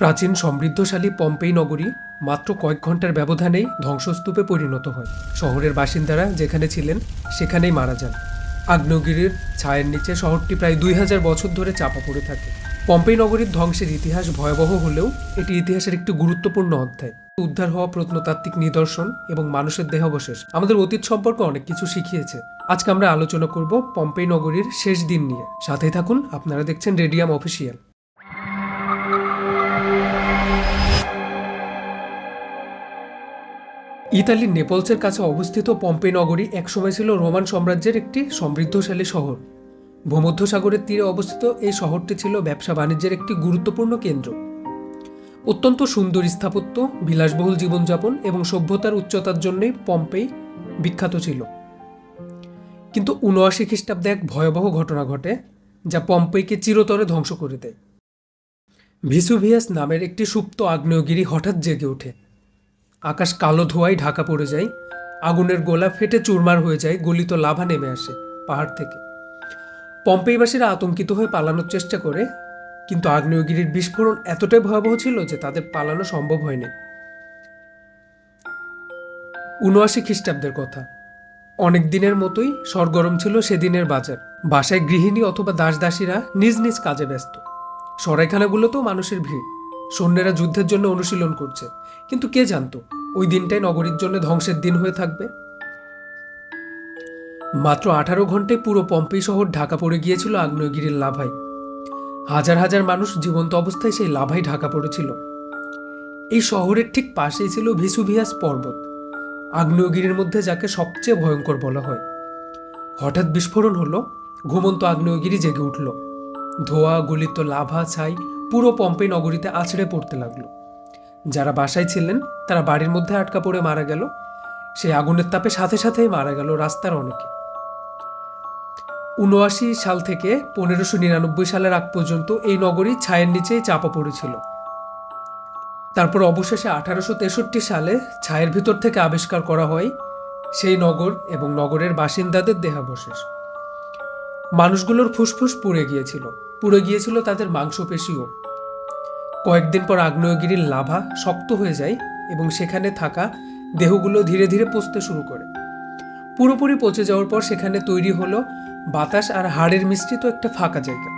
প্রাচীন সমৃদ্ধশালী পম্পেই নগরী মাত্র কয়েক ঘণ্টার ব্যবধানেই ধ্বংসস্তূপে পরিণত হয়। শহরের বাসিন্দারা যেখানে ছিলেন, সেখানেই মারা যান। আগ্নেয়গিরির ছায়ের নিচে শহরটি প্রায় দুই হাজার বছর ধরে চাপা পড়ে থাকে। পম্পেই নগরীর ধ্বংসের ইতিহাস ভয়াবহ হলেও এটি ইতিহাসের একটি গুরুত্বপূর্ণ অধ্যায়। উদ্ধার হওয়া প্রত্নতাত্ত্বিক নিদর্শন এবং মানুষের দেহাবশেষ আমাদের অতীত সম্পর্কে অনেক কিছু শিখিয়েছে। আজকে আমরা আলোচনা করব পম্পেই নগরীর শেষ দিন নিয়ে। সাথে থাকুন, আপনারা দেখছেন রেডিয়াম অফিসিয়াল। ইতালির নেপলসের কাছে অবস্থিত পম্পে নগরী একসময় ছিল রোমান সাম্রাজ্যের একটি সমৃদ্ধশালী শহর। ভূমধ্যসাগরের তীরে অবস্থিত এই শহরটি ছিল ব্যবসা বাণিজ্যের একটি গুরুত্বপূর্ণ কেন্দ্র। অত্যন্ত সুন্দর স্থাপত্য, বিলাসবহুল জীবনযাপন এবং সভ্যতার উচ্চতার জন্যই পম্পেই বিখ্যাত ছিল। কিন্তু উনআশি খ্রিস্টাব্দে এক ভয়াবহ ঘটনা ঘটে, যা পম্পেইকে চিরতরে ধ্বংস করে দেয়। ভিসুভিয়াস নামের একটি সুপ্ত আগ্নেয়গিরি হঠাৎ জেগে ওঠে। আকাশ কালো ধোঁয়ায় ঢাকা পড়ে যায়, আগুনের গোলা ফেটে চুরমার হয়ে যায়, গলিত লাভা নেমে আসে পাহাড় থেকে। পম্পেইবাসীরা আতঙ্কিত হয়ে পালানোর চেষ্টা করে, কিন্তু আগ্নেয়গিরির বিস্ফোরণ এতটাই ভয়াবহ ছিল যে তাদের পালানো সম্ভব হয়নি। উনআশি খ্রিস্টাব্দের কথা। অনেক দিনের মতোই সরগরম ছিল সেদিনের বাজার। বাসায় গৃহিণী অথবা দাসদাসীরা নিজ নিজ কাজে ব্যস্ত। সরাইখানাগুলোতেও মানুষের ভিড়। সৈন্যেরা যুদ্ধের জন্য অনুশীলন করছে। কিন্তু কে জানতো? ওই দিনটাই নগরীর জন্য ধ্বংসের দিন হয়ে থাকবে। মাত্র আঠারো ঘন্টায় পুরো পম্পেই শহর ঢাকা পড়ে গিয়েছিল আগ্নেয়গিরির লাভায়। হাজার হাজার মানুষ জীবন্ত অবস্থায় সেই লাভায় ঢাকা পড়েছিল। এই শহরের ঠিক পাশেই ছিল ভিসুভিয়াস পর্বত, আগ্নেয়গিরির মধ্যে যাকে সবচেয়ে ভয়ঙ্কর বলা হয়। হঠাৎ বিস্ফোরণ হলো, ঘুমন্ত আগ্নেয়গিরি জেগে উঠল। ধোয়া, গলিত লাভা ছাই পুরো পম্পে নগরীতে আছড়ে পড়তে লাগল। যারা বাসায় ছিলেন তারা বাড়ির মধ্যে আটকা পড়ে মারা গেল। সেই আগুনের তাপে সাথে সাথেই মারা গেল রাস্তার অনেকে। উনআশি সাল থেকে পনেরোশো নিরানব্বই সালের আগ পর্যন্ত এই নগরী ছায়ের নিচেই চাপা পড়েছিল। তারপর অবশেষে আঠারোশো তেষট্টি সালে ছায়ের ভিতর থেকে আবিষ্কার করা হয় সেই নগর এবং নগরের বাসিন্দাদের দেহাবশেষ। মানুষগুলোর ফুসফুস পুড়ে গিয়েছিল পুড়ে গিয়েছিল তাদের মাংসপেশিও। কয়েকদিন পর আগ্নেয়গিরির লাভা শক্ত হয়ে যায় এবং সেখানে থাকা দেহগুলো ধীরে ধীরে পচতে শুরু করে। পুরোপুরি পচে যাওয়ার পর সেখানে তৈরি হলো বাতাস আর হাড়ের মিশ্রিত একটা ফাঁকা জায়গা।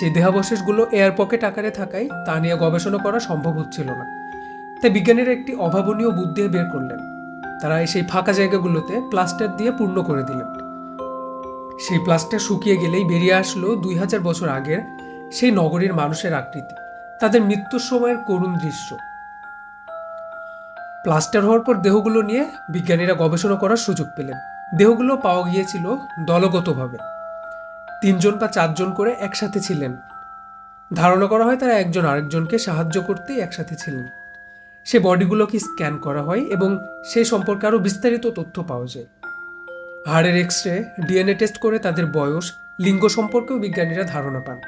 সেই দেহাবশেষগুলো এয়ার পকেট আকারে থাকায় তা নিয়ে গবেষণা করা সম্ভব হচ্ছিল না। তাই বিজ্ঞানীরা একটি অভাবনীয় বুদ্ধি বের করলেন। তারা সেই ফাঁকা জায়গাগুলোতে প্লাস্টার দিয়ে পূর্ণ করে দিলেন। সেই প্লাস্টার শুকিয়ে গেলেই বেরিয়ে আসলো দুই হাজার বছর আগের সেই নগরীর মানুষের আকৃতি, তাদের মৃত্যুর সময়ের করুণ দৃশ্য। প্লাস্টার হওয়ার পর দেহগুলো নিয়ে বিজ্ঞানীরা গবেষণা করার সুযোগ পেলেন। দেহগুলো পাওয়া গিয়েছিল দলগতভাবে। তিনজন বা চারজন করে একসাথে ছিলেন। ধারণা করা হয় তারা একজন আরেকজনকে সাহায্য করতেই একসাথে ছিলেন। সে বডিগুলোকে স্ক্যান করা হয় এবং সে সম্পর্কে আরও বিস্তারিত তথ্য পাওয়া যায়। হাড়ের এক্স রে ডিএনএ টেস্ট করে তাদের বয়স, লিঙ্গ সম্পর্কেও বিজ্ঞানীরা ধারণা পান।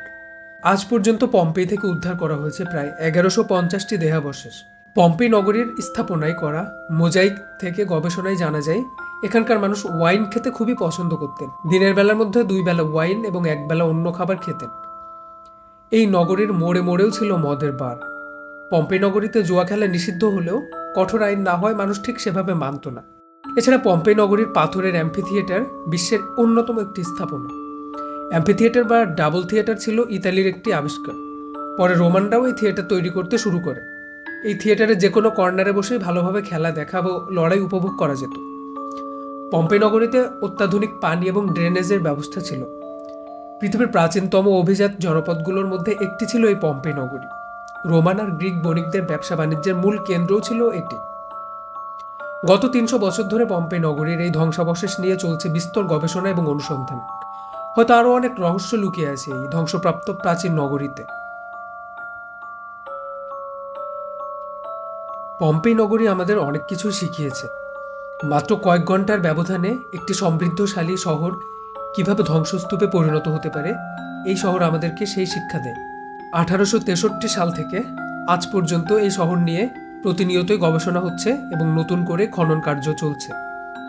আজ পর্যন্ত পম্পেই থেকে উদ্ধার করা হয়েছে প্রায় এগারোশো পঞ্চাশটি দেহাবশেষ। পম্পে নগরীর স্থাপনায় করা মোজাইক থেকে গবেষণায় জানা যায়, এখানকার মানুষ ওয়াইন খেতে খুবই পছন্দ করতেন। দিনের বেলার মধ্যে দুই বেলা ওয়াইন এবং এক বেলা অন্য খাবার খেতেন। এই নগরীর মোড়ে মোড়েও ছিল মদের বার। পম্পে নগরীতে জুয়া খেলা নিষিদ্ধ হলেও কঠোর আইন না হয় মানুষ ঠিক সেভাবে মানত না। এছাড়া পম্পে নগরীর পাথরের অ্যাম্পি থিয়েটার বিশ্বের অন্যতম একটি স্থাপনা। অ্যাম্পি থিয়েটার বা ডাবল থিয়েটার ছিল ইতালির একটি আবিষ্কার। পরে রোমানরাও এই থিয়েটার তৈরি করতে শুরু করে। এই থিয়েটারে যে কোনো কর্নারে বসেই ভালোভাবে খেলা দেখা বা লড়াই উপভোগ করা যেত। পম্পে নগরীতে অত্যাধুনিক পানি এবং ড্রেনেজের ব্যবস্থা ছিল। পৃথিবীর প্রাচীনতম অভিজাত জনপদগুলোর মধ্যে একটি ছিল এই পম্পে নগরী রোমান আর গ্রিক বণিকদের ব্যবসা বাণিজ্যের মূল কেন্দ্রও ছিল এটি। গত তিনশো বছর ধরে পম্পে নগরীর এই ধ্বংসাবশেষ নিয়ে চলছে বিস্তর গবেষণা এবং অনুসন্ধান। হয়তো আরও অনেক রহস্য লুকিয়ে আছে এই ধ্বংসপ্রাপ্ত প্রাচীন নগরীতে। পম্পে নগরী আমাদের অনেক কিছু শিখিয়েছে। মাত্র কয়েক ঘণ্টার ব্যবধানে একটি সমৃদ্ধশালী শহর কীভাবে ধ্বংসস্তূপে পরিণত হতে পারে, এই শহর আমাদেরকে সেই শিক্ষা দেয়। আঠারোশো তেষট্টি সাল থেকে আজ পর্যন্ত এই শহর নিয়ে প্রতিনিয়তই গবেষণা হচ্ছে এবং নতুন করে খনন কার্য চলছে।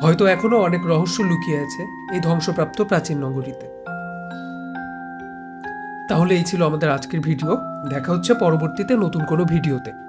হয়তো এখনও অনেক রহস্য লুকিয়ে আছে এই ধ্বংসপ্রাপ্ত প্রাচীন নগরীতে। তাহলে এই ছিল আমাদের আজকের ভিডিও। দেখা হচ্ছে পরবর্তীতে নতুন কোনো ভিডিওতে।